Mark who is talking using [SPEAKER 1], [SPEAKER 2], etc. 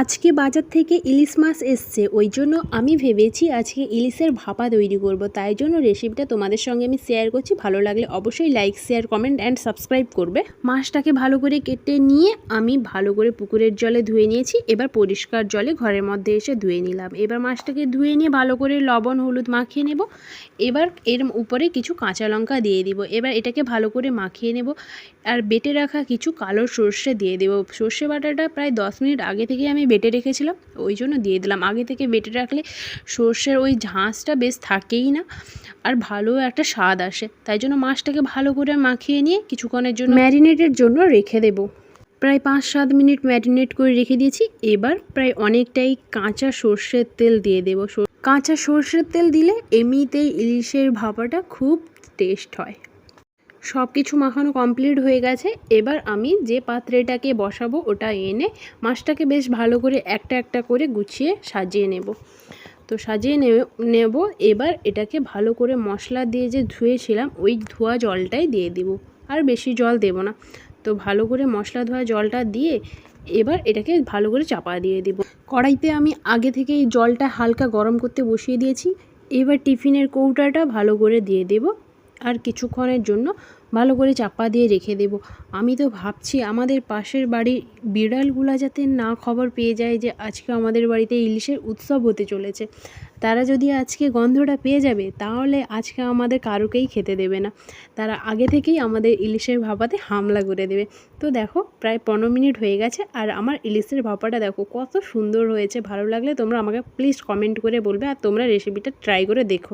[SPEAKER 1] আজকে বাজার থেকে ইলিশ মাছ এসছে, ওই জন্য আমি ভেবেছি আজকে ইলিশের ভাপা তৈরি করব। তাই জন্য রেসিপিটা তোমাদের সঙ্গে আমি শেয়ার করছি। ভালো লাগলে অবশ্যই like share comment and subscribe করবে। মাছটাকে ভালো করে কেটে নিয়ে আমি ভালো করে পুকুরের জলে ধুয়ে নিয়েছি। এবার পরিষ্কার জলে ঘরের মধ্যে এসে ধুয়ে নিলাম। এবার মাছটাকে ধুয়ে নিয়ে ভালো করে লবণ, হলুদ মাখিয়ে নেব। এবার এর উপরে কিছু কাঁচা লঙ্কা দিয়ে দিব। এবার এটাকে ভালো করে মাখিয়ে নেব। আর বেটে রাখা কিছু কালো সর্ষে দিয়ে দেবো। সর্ষে বাটাটা প্রায় দশ মিনিট আগে থেকে আমি বেটে রেখেছিলাম ওই জন্য দিয়ে দিলাম। আগে থেকে বেটে রাখলে সর্ষের ওই ঝাঁসটা বেশ থাকেই না আর ভালো একটা স্বাদ আসে। তাই জন্য মাছটাকে ভালো করে মাখিয়ে নিয়ে কিছুক্ষণের জন্য ম্যারিনেটের জন্য রেখে দেবো। প্রায় পাঁচ সাত মিনিট ম্যারিনেট করে রেখে দিয়েছি। এবার প্রায় অনেকটাই কাঁচা সর্ষের তেল দিয়ে দেবো। কাঁচা সর্ষের তেল দিলে এমনিতেই ইলিশের ভাপাটা খুব টেস্ট হয়। সব কিছু মাখানো কমপ্লিট হয়ে গেছে। এবার আমি যে পাত্রেটাকে বসাবো, ওটা এনে মাছটাকে বেশ ভালো করে একটা একটা করে গুছিয়ে সাজিয়ে নেব। তো সাজিয়ে নেব। এবার এটাকে ভালো করে মশলা দিয়ে যে ধুয়েছিলাম, ওই ধোয়া জলটাই দিয়ে দিব। আর বেশি জল দেব না। তো ভালো করে মশলা ধোয়া জলটা দিয়ে এবার এটাকে ভালো করে চাপা দিয়ে দিব। কড়াইতে আমি আগে থেকেই জলটা হালকা গরম করতে বসিয়ে দিয়েছি। এবার টিফিনের কৌটাটা ভালো করে দিয়ে দেব। আর কিছুক্ষণের জন্য ভালো করে চাপা দিয়ে রেখে দেব। আমি তো ভাবছি আমাদের পাশের বাড়ির বিড়ালগুলা যাতে না খবর পেয়ে যায় যে আজকে আমাদের বাড়িতে ইলিশের উৎসব হতে চলেছে। তারা যদি আজকে গন্ধটা পেয়ে যাবে, তাহলে আজকে আমাদের কারোকেই খেতে দেবে না। তারা আগে থেকেই আমাদের ইলিশের ভাপাতে হামলা করে দেবে। তো দেখো, প্রায় পনেরো মিনিট হয়ে গেছে আর আমার ইলিশের ভাপাটা দেখো কত সুন্দর হয়েছে। ভালো লাগলে তোমরা আমাকে প্লিজ কমেন্ট করে বলবে আর তোমরা রেসিপিটা ট্রাই করে দেখো।